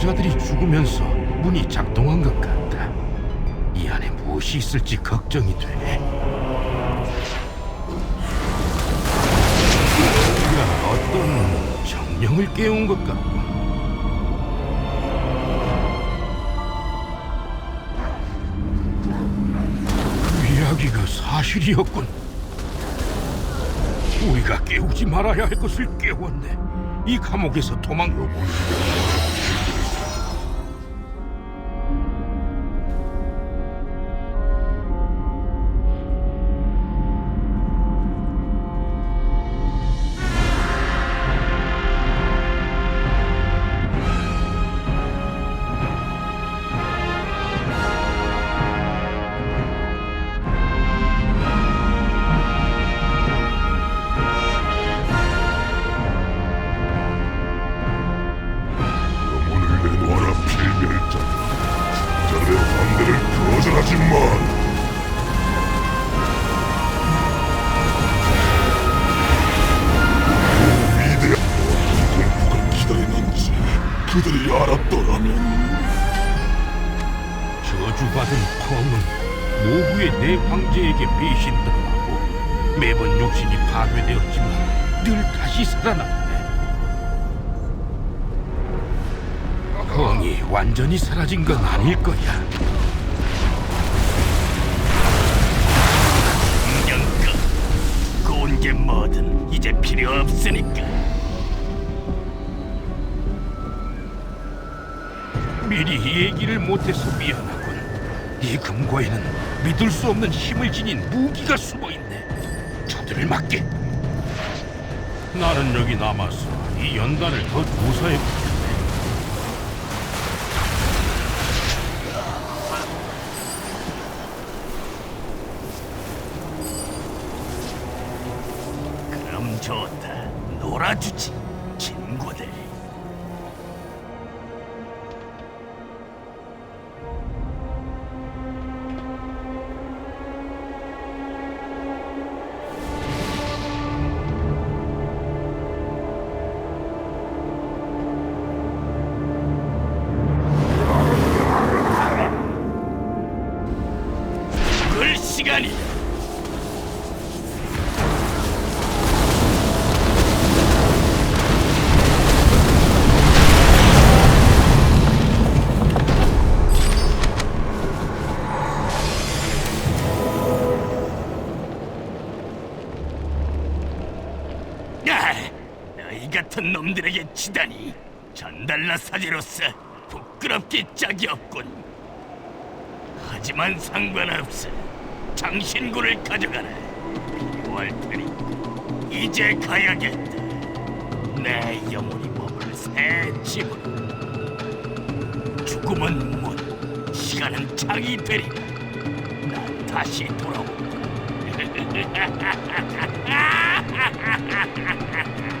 수호자들이 죽으면서 문이 작동한 것 같다. 이 안에 무엇이 있을지 걱정이 돼. 우리가 어떤 정령을 깨운 것. 그 이야기가 사실이었군. 우리가 깨우지 말아야 할 것을 깨웠네. 이 감옥에서 도망. 문을 필멸자 자들의 황대를 거절하지 마 위대한 공포가 기다리는지 그들이 알았더라면. 저주받은 펑은 모후의 내 황제에게 배신당하고 매번 육신이 파괴되었지만 늘 다시 살아났 네. 펑이 완전히 사라진 건 아닐 거야. 영껏 고운 게 뭐든 이제 필요 없으니까 미리 얘기를 못해서 미안하군. 이 금고에는 믿을 수 없는 힘을 지닌 무기가 숨어 있네. 저들을 막게. 나는 여기 남아서 이 연단을 더 조사해 보겠네. 그럼 좋다. 놀아주지 친구들. 그 시간이 아, 너희 같은 놈들에게 치다니 전달라 사제로서 부끄럽기 짝이 없군. 하지만 상관없어. 장신구를 가져가라. 필요할 테니 이제 가야겠다. 내 영혼이 머물 새 집으로. 죽음은 문, 시간은 창이 되리. 난 다시 돌아온다. ハハハハ!